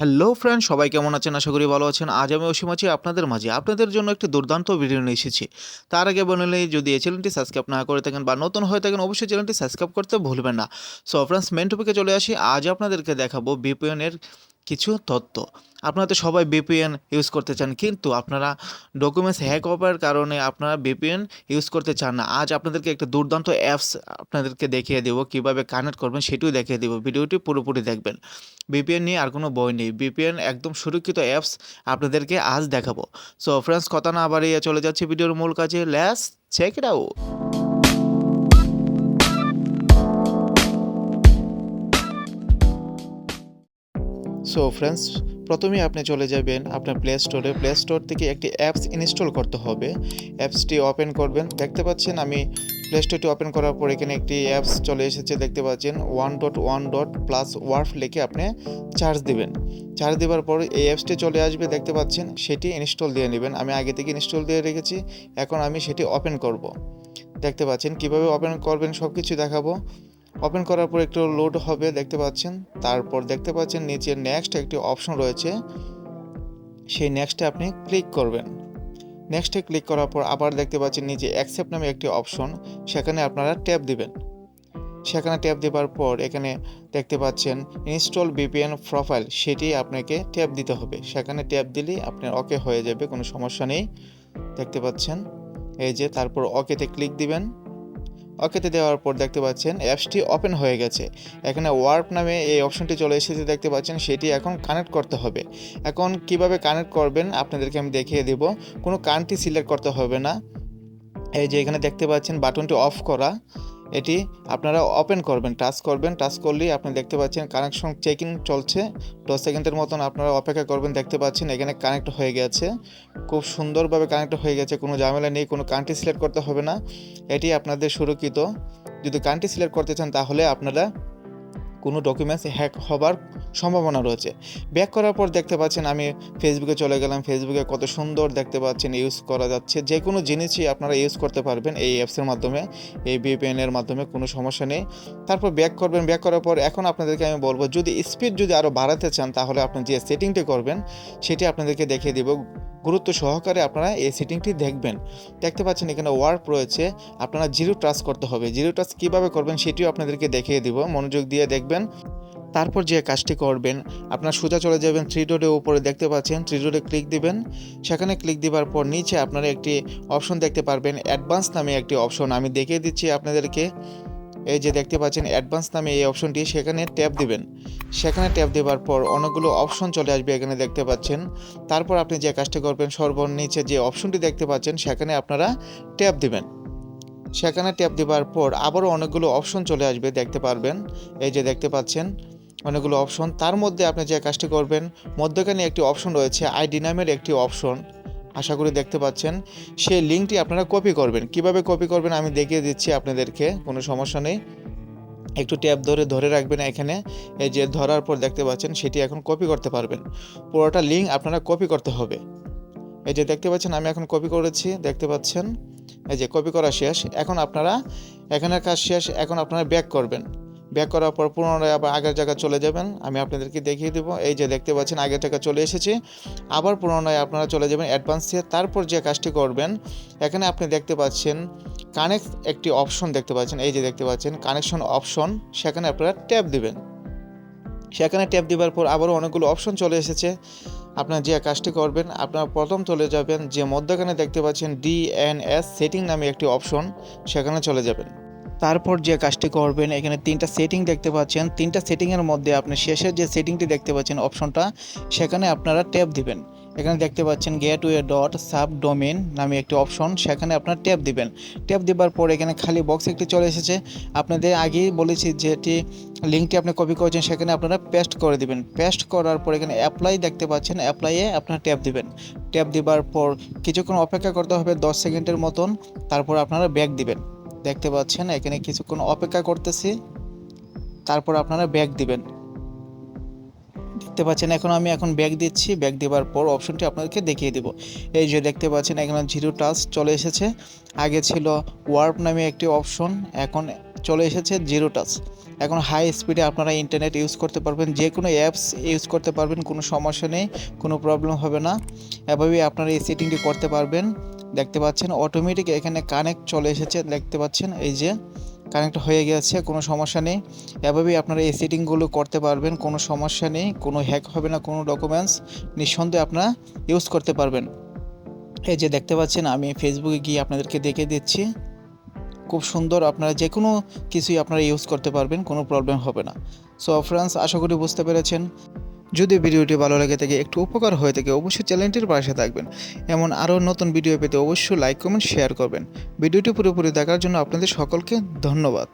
Hello friend সবাই কেমন আছেন? আশা করি ভালো আছেন। আজ আমি অসীম আছি আপনাদের মাঝে। আপনাদের জন্য একটি দুর্দান্ত ভিডিও নিয়ে এসেছি। তার আগে বললে যদি এই চ্যানেলটি সাবস্ক্রাইব না করে থাকেন বা নতুন হয়ে থাকেন, অবশ্যই চ্যানেলটি সাবস্ক্রাইব করতে ভুলবেন না। সো ফ্রেন্ডস মেন টপিকে চলে আসি। আজ আপনাদেরকে দেখাবো বিপিএনের কিছু তথ্য। আপনারা তো সবাই বিপিএন ইউজ করতে চান, কিন্তু আপনারা ডকুমেন্টস হ্যাক হওয়ার কারণে আপনারা বিপিএন ইউজ করতে চান না। আজ আপনাদেরকে একটা দুর্দান্ত অ্যাপস আপনাদেরকে দেখিয়ে দেবো, কীভাবে কানেক্ট করবেন সেটিও দেখিয়ে দেবো। ভিডিওটি পুরোপুরি দেখবেন। বিপিএন নিয়ে আর কোনো বই নেই। বিপিএন একদম সুরক্ষিত অ্যাপস আপনাদেরকে আজ দেখাবো। সো ফ্রেন্ডস কথা না বাড়িয়ে চলে যাচ্ছে ভিডিওর মূল কাজে। Let's check it out so friends প্রথমেই আপনি চলে যাবেন আপনার প্লে স্টোরে প্লে স্টোর থেকে একটি অ্যাপস ইনস্টল করতে হবে। অ্যাপসটি ওপেন করবেন। দেখতে পাচ্ছেন আমি প্লে স্টোরটি ওপেন করার পর এখানে একটি অ্যাপস চলে এসেছে। দেখতে পাচ্ছেন one dot one dot plus warp লিখে আপনি চার্জ দেবেন। চার্জ দেওয়ার পর এই অ্যাপসটি চলে আসবে। দেখতে পাচ্ছেন সেটি ইনস্টল দিয়ে নেবেন। আমি আগে থেকে ইনস্টল দিয়ে রেখেছি। এখন আমি সেটি ওপেন করব। দেখতে পাচ্ছেন কীভাবে ওপেন করবেন সব কিছু দেখাবো। ওপেন করার পর একটু লোড হবে, দেখতে পাচ্ছেন। তারপর দেখতে পাচ্ছেন নিচে নেক্সট একটি অপশন রয়েছে। সেই নেক্সটে আপনি ক্লিক করবেন। নেক্সটে ক্লিক করার পর আবার দেখতে পাচ্ছেন নিচে অ্যাকসেপ্ট নামে একটি অপশন সেখানে আপনারা ট্যাপ দিবেন। সেখানে ট্যাপ দেওয়ার পর এখানে দেখতে পাচ্ছেন ইনস্টল বিপিএন প্রোফাইল সেটি আপনাকে ট্যাপ দিতে হবে। সেখানে ট্যাপ দিলেই আপনার ওকে হয়ে যাবে, কোনো সমস্যা নেই। দেখতে পাচ্ছেন? এই যে, তারপর ওকেতে ক্লিক দিবেন। ওকেতে দেওয়ার পর দেখতে পাচ্ছেন অ্যাপসটি ওপেন হয়ে গেছে। এখানে ওয়ার্প নামে এই অপশনটি চলে এসেছে, দেখতে পাচ্ছেন সেটি এখন কানেক্ট করতে হবে। এখন কীভাবে কানেক্ট করবেন আপনাদেরকে আমি দেখিয়ে দেব। কোনো কান্ট্রি সিলেক্ট করতে হবে না। এই যে এখানে দেখতে পাচ্ছেন বাটনটি অফ করা। এটি আপনারা ওপেন করবেন টাচ করবেন টাচ করলেই আপনি দেখতে পাচ্ছেন কানেকশন চেকিং চলছে। দশ সেকেন্ডের মতন আপনারা অপেক্ষা করবেন, দেখতে পাচ্ছেন এখানে কানেক্ট হয়ে গেছে। খুব সুন্দরভাবে কানেক্ট হয়ে গেছে, কোনো ঝামেলা নেই, কোনো কান্ট্রি সিলেক্ট করতে হবে না। এটি আপনাদের সুরক্ষিত। যদি কান্ট্রি সিলেক্ট করতে চান তাহলে আপনারা কোনো ডকুমেন্টস হ্যাক হবার সম্ভাবনা রয়েছে। ব্যাক করার পর দেখতে পাচ্ছেন আমি ফেসবুকে চলে গেলাম। ফেসবুকে কত সুন্দর দেখতে পাচ্ছেন ইউজ করা যাচ্ছে। যে কোনো জিনিসই আপনারা ইউজ করতে পারবেন এই অ্যাপসের মাধ্যমে, এই বিপিএনের মাধ্যমে, কোনো সমস্যা নেই। তারপর ব্যাক করবেন। ব্যাক করার পর এখন আপনাদেরকে আমি বলব, যদি স্পিড যদি আরও বাড়াতে চান, তাহলে আপনি যে সেটিংটি করবেন, সেটি আপনাদেরকে দেখিয়ে দিব। গুরুত্ব সহকারে আপনারা এই সেটিংটি দেখবেন। দেখতে পাচ্ছেন এখানে ওয়ার্প রয়েছে। আপনারা জিরো টাচ করতে হবে। জিরো টাচ কীভাবে করবেন, সেটিও আপনাদেরকে দেখিয়ে দিব। মনোযোগ দিয়ে দেখবেন। তারপর যে কাজটি করবেন, আপনার সোজা চলে যাবেন থ্রি ডোরের উপরে দেখতে পাচ্ছেন থ্রি ডোরে ক্লিক দিবেন। সেখানে ক্লিক দেওয়ার পর নিচে আপনারা একটি অপশন দেখতে পারবেন অ্যাডভান্স নামে একটি অপশন আমি দেখিয়ে দিচ্ছি আপনাদেরকে। এই যে দেখতে পাচ্ছেন অ্যাডভান্স নামে এই অপশনটি সেখানে ট্যাপ দিবেন। সেখানে ট্যাপ দেওয়ার পর অনেকগুলো অপশন চলে আসবে এখানে দেখতে পাচ্ছেন। তারপর আপনি যে কাজটি করবেন, সর্বনিচে যে অপশনটি দেখতে পাচ্ছেন, সেখানে আপনারা ট্যাপ দিবেন। সেখানে ট্যাপ দেওয়ার পর আবারও অনেকগুলো অপশন চলে আসবে, দেখতে পারবেন। এই যে দেখতে পাচ্ছেন, অনেকগুলো অপশন তার মধ্যে আপনি যে কাজটি করবেন, মধ্যখানে একটি অপশন রয়েছে আইডি নামের একটি অপশন আশা করি দেখতে পাচ্ছেন, সেই লিঙ্কটি আপনারা কপি করবেন। কীভাবে কপি করবেন আমি দেখিয়ে দিচ্ছি আপনাদেরকে, কোনো সমস্যা নেই। একটু ট্যাপ ধরে ধরে রাখবেন এখানে। এই যে ধরার পর দেখতে পাচ্ছেন, সেটি এখন কপি করতে পারবেন। পুরোটা লিঙ্ক আপনারা কপি করতে হবে। এই যে দেখতে পাচ্ছেন, আমি এখন কপি করেছি, দেখতে পাচ্ছেন। এই যে কপি করা শেষ, এখন আপনারা, এখানের কাজ শেষ, এখন আপনারা ব্যাক করবেন। ব্যাক করার পর পুনরায় আবার আগের জায়গায় চলে যাবেন, আমি আপনাদেরকে দেখিয়ে দেবো। এই যে দেখতে পাচ্ছেন, আগের জায়গায় চলে এসেছে। আবার পুনরায় আপনারা চলে যাবেন অ্যাডভান্স অ্যাডভান্সে তারপর যে কাজটি করবেন, এখানে আপনি দেখতে পাচ্ছেন, কানেক্ট একটি অপশন দেখতে পাচ্ছেন। এই যে দেখতে পাচ্ছেন, কানেকশন অপশন, সেখানে আপনারা ট্যাপ দিবেন। সেখানে ট্যাপ দেওয়ার পর আবারও অনেকগুলো অপশন চলে এসেছে। আপনার যে কাজটি করবেন, আপনার প্রথম চলে যাবেন যে মধ্যখানে দেখতে পাচ্ছেন ডি এন এস সেটিং নামে একটি অপশন, সেখানে চলে যাবেন। তারপর যে কাজটি করবেন, এখানে তিনটা সেটিং দেখতে পাচ্ছেন। তিনটা সেটিংয়ের মধ্যে আপনি শেষের যে সেটিংটি দেখতে পাচ্ছেন অপশনটা, সেখানে আপনারা ট্যাপ দিবেন। এখানে দেখতে পাচ্ছেন গেটওয়ে ডট সাব ডোমেন নামে একটি অপশন সেখানে আপনার ট্যাপ দিবেন। ট্যাপ দেওয়ার পর এখানে খালি বক্স একটি চলে এসেছে। আপনাদের আগেই বলেছি যেটি লিঙ্কটি আপনি কপি করেছেন, সেখানে আপনারা পেস্ট করে দিবেন। পেস্ট করার পর এখানে অ্যাপ্লাই দেখতে পাচ্ছেন অ্যাপ্লাইয়ে আপনার ট্যাপ দিবেন। ট্যাপ দেওয়ার পর কিছুক্ষণ অপেক্ষা করতে হবে, দশ সেকেন্ডের মতন, তারপর আপনারা ব্যাক দিবেন। দেখতে পাচ্ছেন, এখানে কিছুক্ষণ অপেক্ষা করতেছি, তারপর আপনারা ব্যাক দিবেন। দেখতে পাচ্ছেন, এখন আমি এখন ব্যাক দিচ্ছি। ব্যাক দেওয়ার পর অপশনটি আপনাদেরকে দেখিয়ে দেব। এই যে দেখতে পাচ্ছেন, এখানে জিরো টাচ চলে এসেছে। আগে ছিল ওয়ার্প নামে একটি অপশন এখন চলে এসেছে জিরো টাচ এখন হাই স্পিডে আপনারা ইন্টারনেট ইউজ করতে পারবেন। যে কোনো অ্যাপস ইউজ করতে পারবেন, কোনো সমস্যা নেই, কোনো প্রবলেম হবে না। এভাবেই আপনারা এই সেটিংটি করতে পারবেন। দেখতে পাচ্ছেন অটোমেটিক এখানে কানেক্ট চলে এসেছে। দেখতে পাচ্ছেন, এই যে কানেক্ট হয়ে গেছে, কোনো সমস্যা নেই। এভাবেই আপনারা এই সেটিংগুলো করতে পারবেন, কোনো সমস্যা নেই, কোনো হ্যাক হবে না, কোনো ডকুমেন্টস নিঃসন্দেহে আপনারা ইউজ করতে পারবেন। এই যে দেখতে পাচ্ছেন, আমি ফেসবুকে গিয়ে আপনাদেরকে দেখে দিচ্ছি। খুব সুন্দর, আপনারা যে কোনো কিছুই আপনারা ইউজ করতে পারবেন, কোনো প্রবলেম হবে না। সো ফ্রেন্ডস আশা করি বুঝতে পেরেছেন। যদি ভিডিওটি ভালো লাগে থাকে, একটু উপকার হয়ে থাকে, অবশ্যই চ্যানেলটির পাশে থাকবেন। এমন আরও নতুন ভিডিও পেতে অবশ্যই লাইক, কমেন্ট, শেয়ার করবেন। ভিডিওটি পুরোপুরি দেখার জন্য আপনাদের সকলকে ধন্যবাদ।